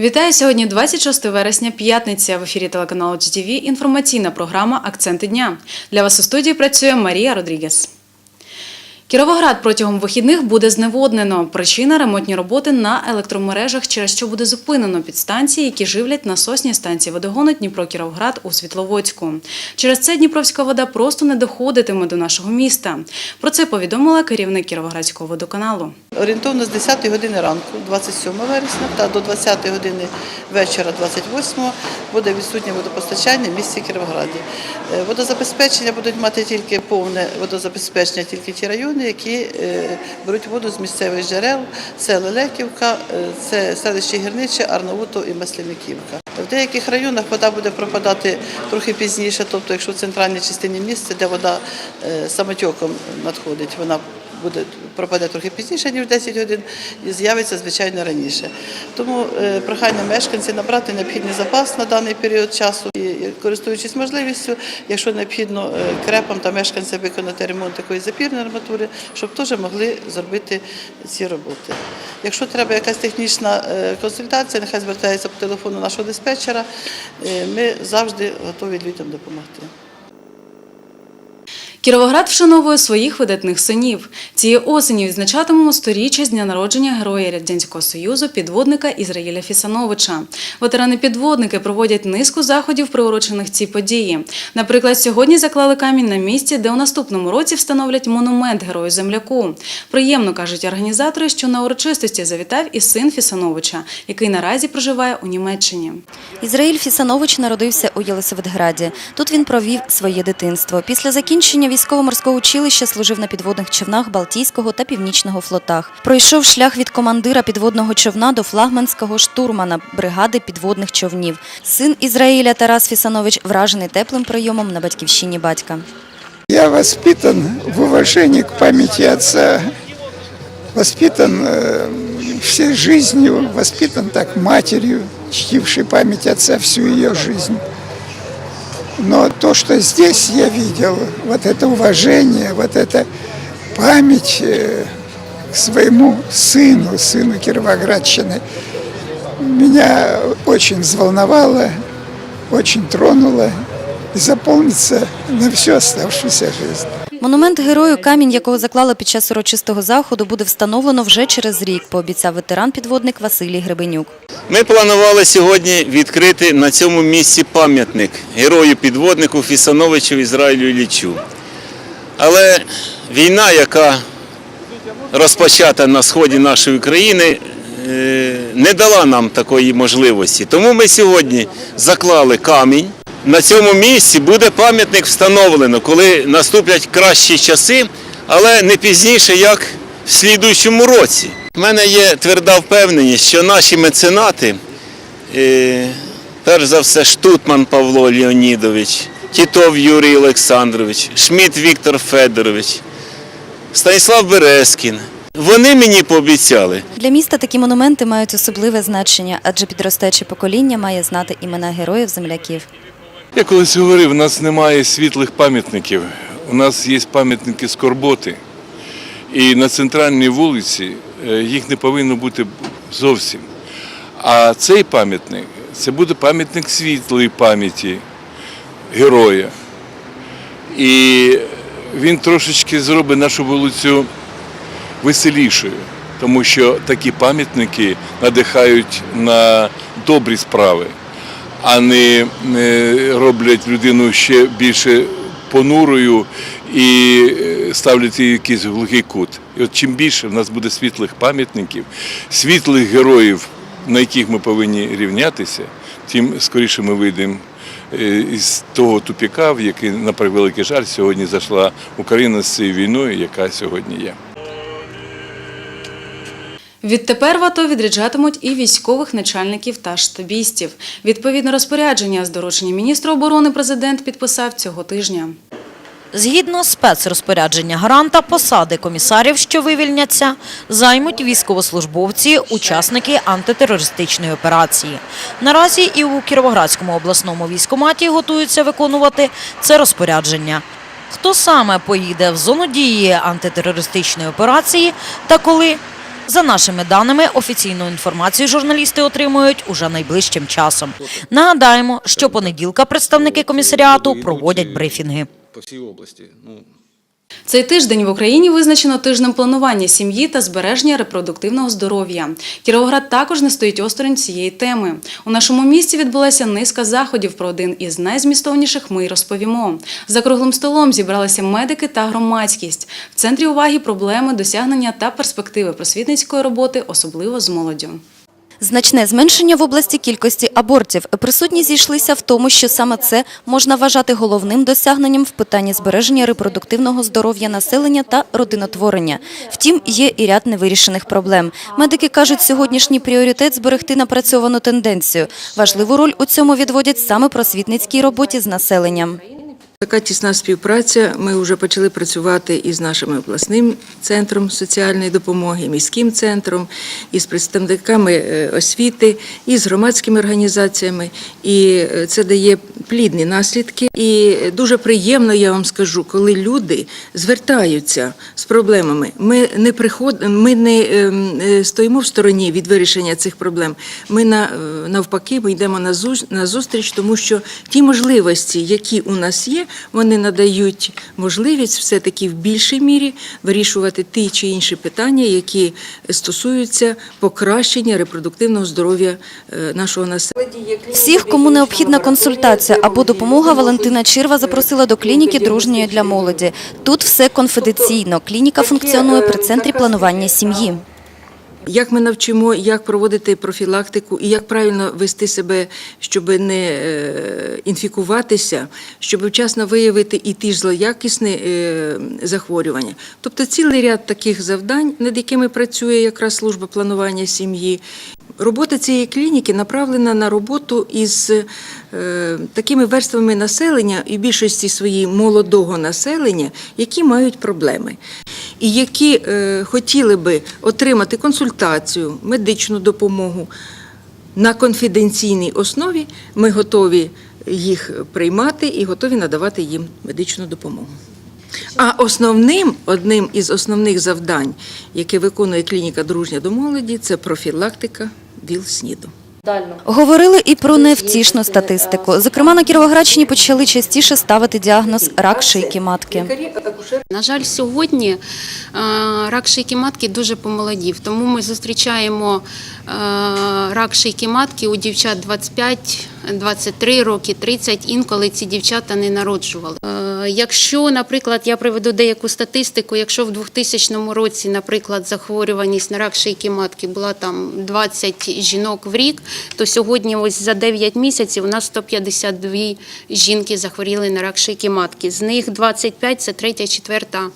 Вітаю сьогодні 26 вересня, п'ятниця. В ефірі телеканалу GTV інформаційна програма Акценти дня. Для вас у студії працює Марія Родрігес. Кіровоград протягом вихідних буде зневоднено. Причина ремонтні роботи на електромережах, через що буде зупинено підстанції, які живлять насосні станції водогону Дніпро-Кіровоград у Світловодську. Через це Дніпровська вода просто не доходитиме до нашого міста. Про це повідомила керівник Кіровоградського водоканалу. Орієнтовно з 10 години ранку, 27 вересня, та до 20 години вечора, 28 буде відсутнє водопостачання в місті Кіровограді. Е, Водозабезпечення будуть мати тільки повне водозабезпечення, тільки ті райони, які е, беруть воду з місцевих джерел. Це Лелеківка, е, це селище Гірниче, Арнаутов і Масляниківка. В деяких районах вода буде пропадати трохи пізніше, тобто якщо в центральній частині міста, де вода самотьоком надходить, вона буде пропаде трохи пізніше, ніж 10 годин, і з'явиться звичайно раніше. Тому е, прохання мешканців набрати необхідний запас на даний період часу і користуючись можливістю, якщо необхідно е, крепам та мешканцям виконати ремонт такої запірної арматури, щоб теж могли зробити ці роботи. Якщо треба якась технічна е, консультація, нехай звертається по телефону нашого диспетчера. Ми завжди готові людям допомогти. Кіровоград вшановує своїх видатних синів. Цієї осені відзначатимемо сторіччя з дня народження героя Радянського Союзу, підводника Ізраїля Фісановича. Ветерани-підводники проводять низку заходів, приурочених цій події. Наприклад, сьогодні заклали камінь на місці, де у наступному році встановлять монумент герою земляку. Приємно кажуть організатори, що на урочистості завітав і син Фісановича, який наразі проживає у Німеччині. Ізраїль Фісанович народився у Єлисаветграді. Тут він провів своє дитинство. Після закінчення військово-морського училища служив на підводних човнах Балтійського та Північного флотах. Пройшов шлях від командира підводного човна до флагманського штурмана бригади підводних човнів. Син Ізраїля Тарас Фісанович вражений теплим прийомом на батьківщині батька. Я воспитан в уважении к памяти отца, воспитан э, всей жизнью, воспитан так матерью, чтившей память отца всю ее жизнь. Но то, что здесь я видел, вот это уважение, вот эта память э, к своему сыну, сыну Кировоградщины, меня очень взволновало, очень тронуло и заполнится на всю оставшуюся жизнь. Монумент герою, камінь якого заклали під час урочистого заходу, буде встановлено вже через рік, пообіцяв ветеран-підводник Василій Гребенюк. Ми планували сьогодні відкрити на цьому місці пам'ятник герою підводнику Фісановичу Ізраїлю Іллічу. Але війна, яка розпочата на сході нашої країни, е, не дала нам такої можливості. Тому ми сьогодні заклали камінь. На цьому місці буде пам'ятник встановлено, коли наступлять кращі часи, але не пізніше, як в слідуючому році. У мене є тверда впевненість, що наші меценати, е, перш за все, Штутман Павло Леонідович, Тітов Юрій Олександрович, Шмідт Віктор Федорович, Станіслав Березкін, вони мені пообіцяли, Для міста такі монументи мають особливе значення, адже підростаюче покоління має знати імена героїв земляків. Я колись говорив, у нас немає світлих пам'ятників, у нас є пам'ятники скорботи. І на центральній вулиці е, їх не повинно бути зовсім. А цей пам'ятник це буде пам'ятник світлої пам'яті героя. І він трошечки зробить нашу вулицю веселішою, тому що такі пам'ятники надихають на добрі справи, а не роблять людину ще більше понурою і е, ставлять її якийсь глухий кут. І от чим більше в нас буде світлих пам'ятників, світлих героїв, на яких ми повинні рівнятися, тим скоріше ми вийдемо е, із того тупіка, в який, на превеликий жаль, сьогодні зайшла Україна з цією війною, яка сьогодні є. Відтепер в АТО відряджатимуть і військових начальників та штабістів. Відповідне розпорядження з доручення міністра оборони президент підписав цього тижня. Згідно спецрозпорядження гаранта, посади комісарів, що вивільняться, займуть військовослужбовці, учасники антитерористичної операції. Наразі і у Кіровоградському обласному військкоматі готуються виконувати це розпорядження. Хто саме поїде в зону дії антитерористичної операції та коли За нашими даними, офіційну інформацію журналісти отримують уже найближчим часом. Нагадаємо, що понеділка представники комісаріату проводять брифінги. по всій області. Цей тиждень в Україні визначено тижнем планування сім'ї та збереження репродуктивного здоров'я. Кіровоград також не стоїть осторонь цієї теми. У нашому місті відбулася низка заходів. Про один із найзмістовніших ми й розповімо. За круглим столом зібралися медики та громадськість. В центрі уваги проблеми, досягнення та перспективи просвітницької роботи, особливо з молоддю. Значне зменшення в області кількості абортів. Присутні зійшлися в тому, що саме це можна вважати головним досягненням в питанні збереження репродуктивного здоров'я населення та родинотворення. Втім, є і ряд невирішених проблем. Медики кажуть, сьогоднішній пріоритет зберегти напрацьовану тенденцію. Важливу роль у цьому відводять саме просвітницькій роботі з населенням. Така тісна співпраця. Ми вже почали працювати із нашим обласним центром соціальної допомоги, міським центром, із представниками е, освіти, і з громадськими організаціями. І е, це дає плідні наслідки. І дуже приємно, я вам скажу, коли люди звертаються з проблемами. Ми не приход... ми не ем, е, стоїмо в стороні від вирішення цих проблем. Ми навпаки ми йдемо на зустріч, тому що ті можливості, які у нас є, вони надають можливість все-таки в більшій мірі вирішувати ті чи інші питання, які стосуються покращення репродуктивного здоров'я е, нашого населення. Всіх, кому необхідна консультація або допомога, Валентина Чирва запросила до клініки дружньої для молоді. Тут все конфіденційно. Клініка функціонує при центрі планування сім'ї. Як ми навчимо, як проводити профілактику і як правильно вести себе, щоб не е, інфікуватися, щоб вчасно виявити і ті ж злоякісні е, захворювання. Тобто цілий ряд таких завдань, над якими працює якраз служба планування сім'ї. Робота цієї клініки направлена на роботу із е, такими верствами населення і більшості своїй молодого населення, які мають проблеми, і які е, хотіли би отримати консультацію, медичну допомогу на конфіденційній основі. Ми готові їх приймати і готові надавати їм медичну допомогу. А основним, одним із основних завдань, яке виконує клініка дружня до молоді, це профілактика ВІЛ-СНІДу. Говорили і про невтішну статистику. Зокрема, на Кіровоградщині почали частіше ставити діагноз рак шийки матки. На жаль, сьогодні е, рак шийки матки дуже помолодів, тому ми зустрічаємо е, рак шийки матки у дівчат 25-23 роки, 30, інколи ці дівчата не народжували. Е, Якщо, наприклад, я приведу деяку статистику, якщо в 2000 році, наприклад, захворюваність на рак шийки матки була там 20 жінок в рік, то сьогодні ось за 9 місяців у нас 152 жінки захворіли на рак шийки матки. З них 25 – це третя, четверта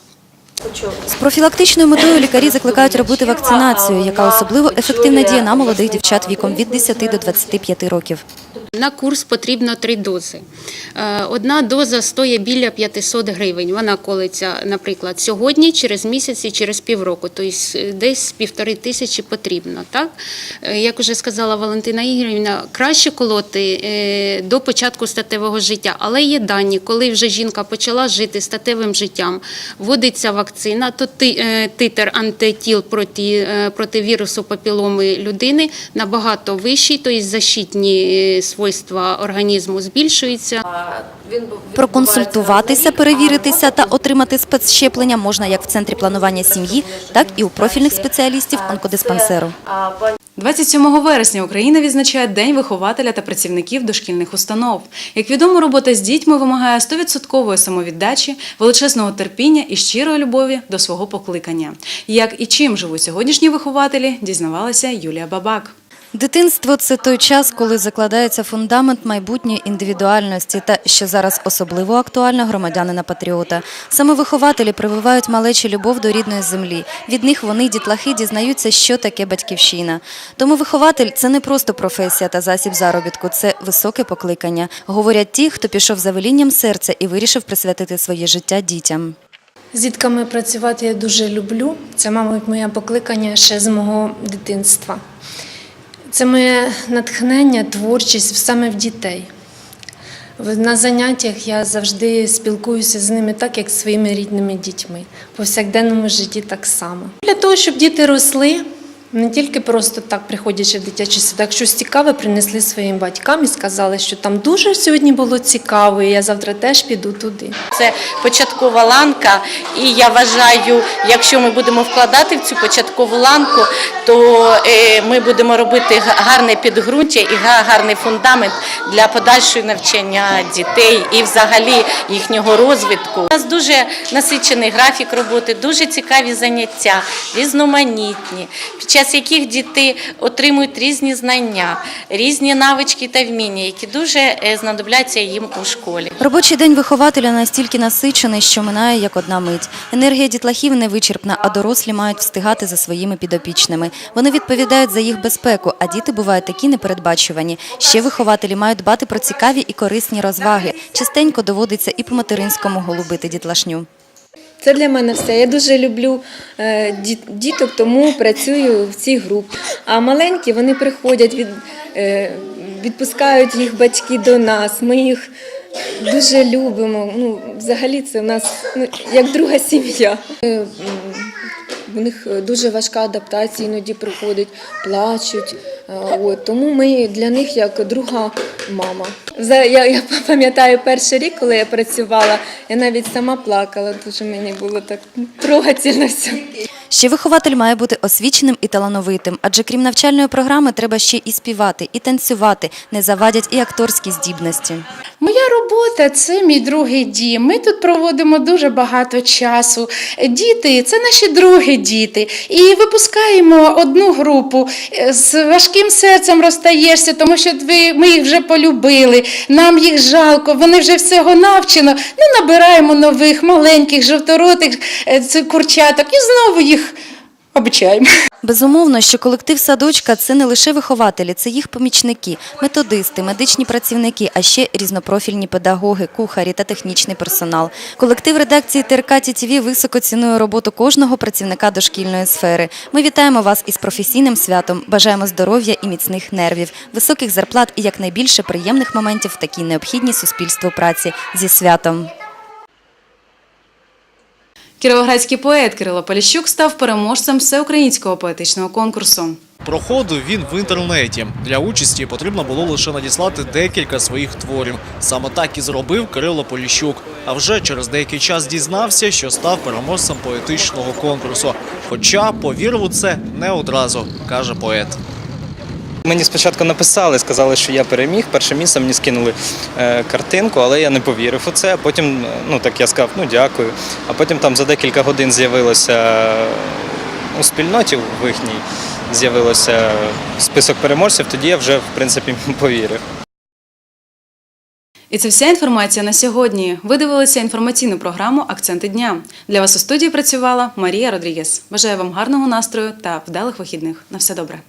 З профілактичною метою лікарі закликають робити вакцинацію, яка особливо ефективна діє на молодих дівчат віком від 10 до 25 років. На курс потрібно три дози. Е, Одна доза стоїть біля 500 гривень. Вона колиться, наприклад, сьогодні, через місяць і через півроку. Тобто е, десь півтори тисячі потрібно. Так? Е, Як вже сказала Валентина Ігорівна, краще колоти до початку статевого життя. Але є дані, коли вже жінка почала жити статевим життям, вводиться вакцина, то ти- е, титр антитіл проти, е, проти вірусу папіломи людини набагато вищий, тобто защитні е, свойства організму збільшуються. Проконсультуватися, перевіритися та отримати спецщеплення можна як в центрі планування сім'ї, так і у профільних спеціалістів онкодиспансеру. 27 вересня Україна відзначає День вихователя та працівників дошкільних установ. Як відомо, робота з дітьми вимагає 100% самовіддачі, величезного терпіння і щирої любові до свого покликання. Як і чим живуть сьогоднішні вихователі, дізнавалася Юлія Бабак. Дитинство це той час, коли закладається фундамент майбутньої індивідуальності та, що зараз особливо актуально, громадянина-патріота. Саме вихователі прививають малечі любов до рідної землі. Від них вони, дітлахи, дізнаються, що таке батьківщина. Тому вихователь це не просто професія та засіб заробітку, це високе покликання. Говорять ті, хто пішов за велінням серця і вирішив присвятити своє життя дітям. З дітками працювати я дуже люблю. Це, мабуть, моє покликання ще з мого дитинства. Це моє натхнення, творчість саме в дітей. На заняттях я завжди спілкуюся з ними так, як зі своїми рідними дітьми. В повсякденному житті так само. Для того, щоб діти росли, Не тільки просто так приходячи в дитячий садок, щось цікаве принесли своїм батькам і сказали, що там дуже сьогодні було цікаво, і я завтра теж піду туди. Це початкова ланка, і я вважаю, якщо ми будемо вкладати в цю початкову ланку, то е, ми будемо робити гарне підґрунтя і га- гарний фундамент для подальшого навчання дітей і взагалі їхнього розвитку. У нас дуже насичений графік роботи, дуже цікаві заняття, різноманітні, під час яких діти отримують різні знання, різні навички та вміння, які дуже е, знадобляться їм у школі. Робочий день вихователя настільки насичений, що минає як одна мить. Енергія дітлахів невичерпна, а дорослі мають встигати за своїми підопічними. Вони відповідають за їх безпеку, а діти бувають такі непередбачувані. Ще вихователі мають дбати про цікаві і корисні розваги. Частенько доводиться і по материнському голубити дітлашню. Це для мене все. Я дуже люблю е, діток, тому працюю в цій групі. А маленькі вони приходять, від, е, відпускають їх батьки до нас. Ми їх дуже любимо. Ну, взагалі, це в нас ну, як друга сім'я. У них е, дуже важка адаптація, іноді приходять, плачуть. Е, От, тому ми для них як друга мама. Я, я пам'ятаю перший рік, коли я працювала, я навіть сама плакала, дуже мені було так трогательно все. Ще вихователь має бути освіченим і талановитим, адже крім навчальної програми треба ще і співати, і танцювати, не завадять і акторські здібності. Моя робота це мій другий дім. Ми тут проводимо дуже багато часу. Діти це наші другі діти. І випускаємо одну групу. З важким серцем розстаєшся, тому що ми їх вже полюбили. Нам їх жалко, вони вже всього навчено. Ну, набираємо нових, маленьких, жовторотих е, курчаток і знову їх обичаємо. Безумовно, що колектив садочка це не лише вихователі, це їх помічники, методисти, медичні працівники, а ще різнопрофільні педагоги, кухарі та технічний персонал. Колектив редакції ТРК ТІТВ високо цінує роботу кожного працівника дошкільної сфери. Ми вітаємо вас із професійним святом, бажаємо здоров'я і міцних нервів, високих зарплат і якнайбільше приємних моментів в такій необхідній суспільству праці. Зі святом! Кіровоградський поет Кирило Поліщук став переможцем всеукраїнського поетичного конкурсу. Проходив він в інтернеті. Для участі потрібно було лише надіслати декілька своїх творів. Саме так і зробив Кирило Поліщук. А вже через деякий час дізнався, що став переможцем поетичного конкурсу. Хоча повірив у це не одразу, каже поет. Мені спочатку написали, сказали, що я переміг. Перше місце мені скинули е, картинку, але я не повірив у це. А потім, е, ну так я сказав, ну дякую. А потім там за декілька годин з'явилося у спільноті в їхній з'явилося список переможців. Тоді я вже в принципі повірив. І це вся інформація на сьогодні. Ви дивилися інформаційну програму Акценти дня. Для вас у студії працювала Марія Родрігес. Бажаю вам гарного настрою та вдалих вихідних. На все добре.